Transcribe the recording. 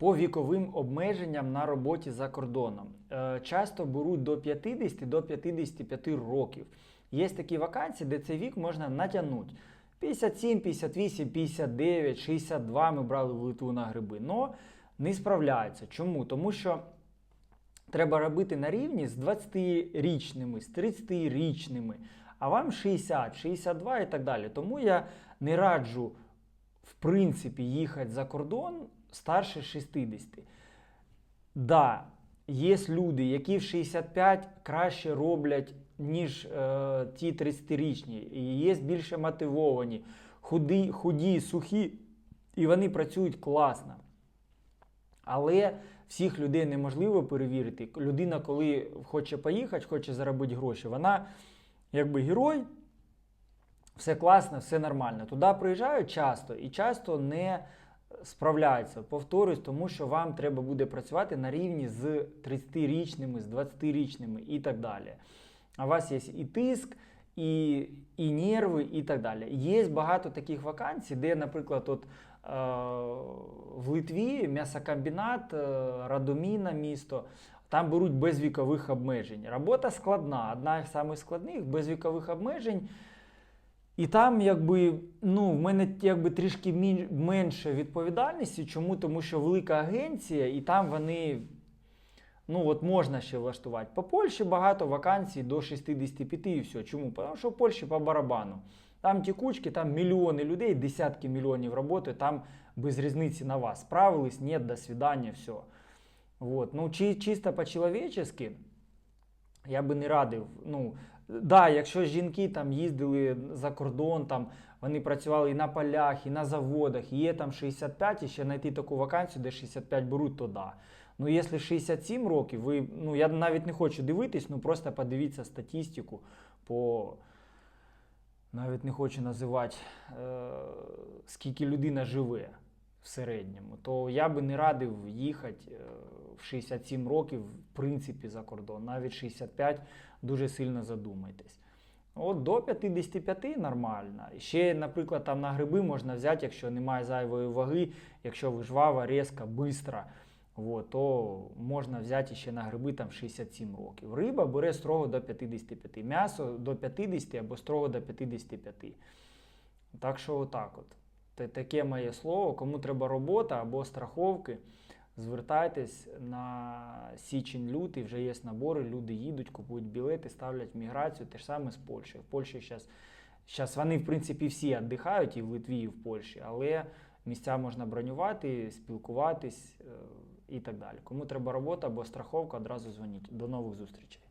По віковим обмеженням на роботі за кордоном. Е, Часто беруть до 50 до 55 років. Є такі вакансії, де цей вік можна натягнути. 57, 58, 59, 62 ми брали в Литву на гриби. Но не справляються. Чому? Тому що треба робити на рівні з 20-річними, з 30-річними, а вам 60, 62 і так далі. Тому я не раджу, в принципі, їхати за кордон старше 60. Да, є люди, які в 65 краще роблять, ніж е, ті 30-річні, і є більше мотивовані, худі, худі, сухі, і вони працюють класно. Але всіх людей неможливо перевірити. Людина, коли хоче поїхати, хоче заробити гроші, вона якби герой, все класно, все нормально. Туди приїжджають часто і часто не справляються. Повторюсь, тому що вам треба буде працювати на рівні з 30-річними, з 20-річними і так далі. А у вас є і тиск, і, і нерви, і так далі. Є багато таких вакансій, де, наприклад, от, е, в Литві м'ясокомбінат, е, Радоміна місто. Там беруть без вікових обмежень. Робота складна, одна з самих складних, без вікових обмежень. І там, якби, ну, в мене якби трішки менше відповідальності. Чому? Тому що велика агенція, і там вони. Ну, от можна ще влаштувати. По Польщі багато вакансій до 65 і все. Чому? Тому що в Польщі по барабану. Там текучки, там мільйони людей, десятки мільйонів роботи, там без різниці на вас. Справились, нет, до свидання, все. Вот. Ну, чи, чисто по-человечески, я би не радив. Ну, да, якщо жінки там їздили за кордон, там, вони працювали і на полях, і на заводах, і є там 65, і ще знайти таку вакансію, де 65 беруть, то да. Ну, якщо 67 років, ви, ну, я навіть не хочу дивитись, ну просто подивіться статистику по. Навіть не хочу називати, е, скільки людина живе в середньому, то я би не радив їхати е, в 67 років, в принципі, за кордон. Навіть 65 дуже сильно задумайтесь. От до 55 нормально. Ще, наприклад, там на гриби можна взяти, якщо немає зайвої ваги, якщо ви жвава, різка, бистра. От, то можна взяти ще на гриби там 67 років. Риба бере строго до 55. М'ясо до 50 або строго до 55. Так що отак от. Та- Таке моє слово. Кому треба робота або страховки, звертайтесь на січень-лютий, вже є набори, люди їдуть, купують білети, ставлять міграцію, те ж саме з Польщі. В Польщі зараз, зараз вони, в принципі, всі віддихають і в Литві, і в Польщі, але місця можна бронювати, спілкуватись е, і так далі. Кому треба робота або страховка, одразу дзвоніть. До нових зустрічей.